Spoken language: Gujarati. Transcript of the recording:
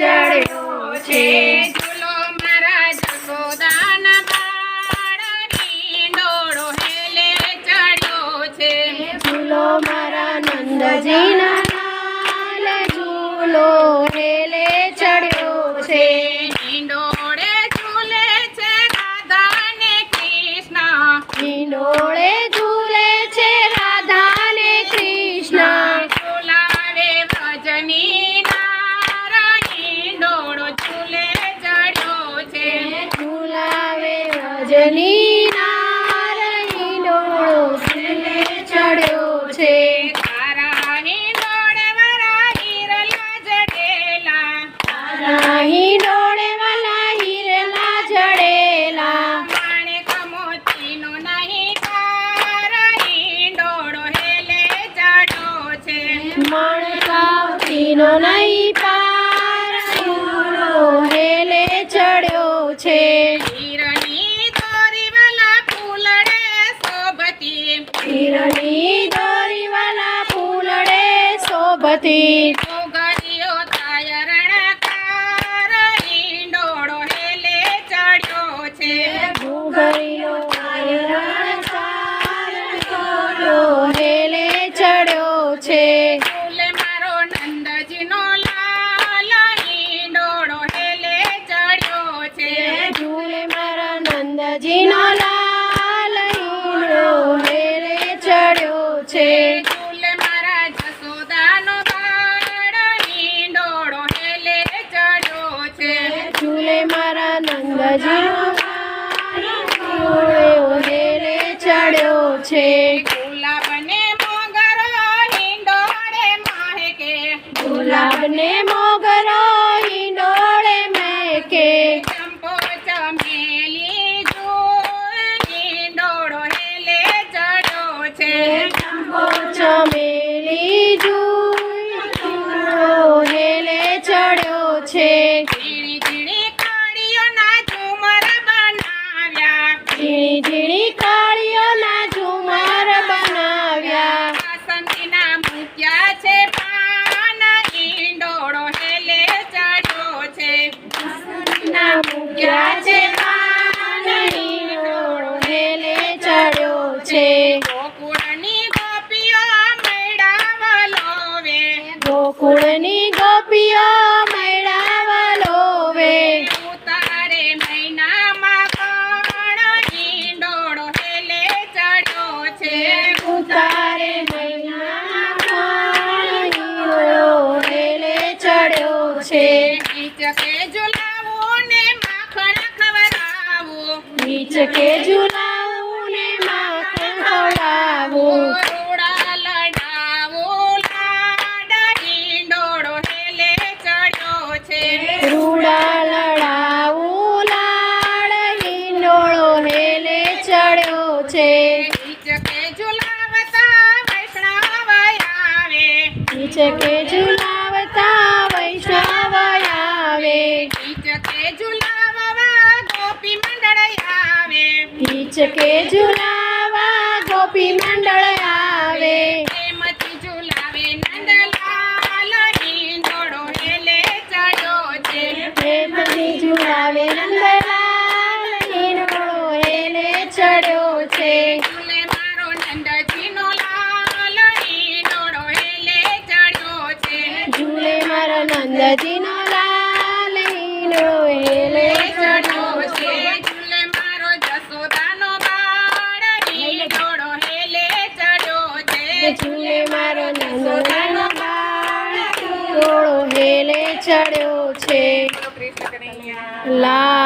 ચડ્યો છે. ઝૂલો મારા જગોદાના બાળની ડોળો હેલે ચડ્યો છે. ઝૂલો મારા નંદજીના લાલ ઝૂલો ચડ્યો છે. મણકાવતીનો નહીં પાર પૂરો હેલે ચડ્યો છે. હિરની દોરીવાલા ફૂલડે શોભતી. હિરણી દોરીવાલા ફૂલડે શોભતી. છોકરીઓ થાય રણકાર હિંડોળો હેલે ચડ્યો છે. આયરણ સાર હેલે ચડ્યો છે. નંદજીનો ચડ્યો છે ગુલાબને મોગરો હિંડોળે માહકે ગુલાબને મોગરો હિંડોળે મેકે. ચંપો ચમેલી જો હિંડોળો હેલે ચડ્યો છે. ચંપો ચમેલી હિંડોળો હેલે ચડ્યો છે. ના મૂક્યા છે હિંડોળો ચડ્યો છે. ગોકુળની ગોપીઓ મેળાવલોવે. ગોકુળની ગોપીઓ મેળાવલોવે. ઉતારે મહિનામાં હિંડોળો હેલે ચડ્યો છે. ઉતારે મહિનામાં ચડ્યો છે. ઈચકે ઝુલાવું ને માખણ નીચકે ઝુલાવું ને માખણ ખવડાવું. રોડા લડાવું લાડ હિંડોળો હેલે ચડ્યો છે. રૂડા લડાવું લાડ હિંડોળો હેલે ચડ્યો છે. ઈચકે ઝુલાવતા વૈષ્ણવ આવે કે ઝુલાવતા વૈષ્ણવ આવે ઈચકે ઝુલાવવા ગોપી મંડળ આવે નીચકે ઝુલાવા ગોપી મંડળ આવે. પ્રેમથી ઝુલાવે નંદલાલ હિંડોળો હેલે ચડ્યો છે. પ્રેમથી ઝુલાવે નંદલાલ હિંડોળો હેલે ચડ્યો છે. ઝૂલે મારો નંદજીનો લાલ હિંડોળો હેલે ચડ્યો છે. ઝૂલે મારો નંદજીનો ચડ્યો મારો નાનો નંદનો બાળ હિંડોળો હેલે ચડ્યો છે. લા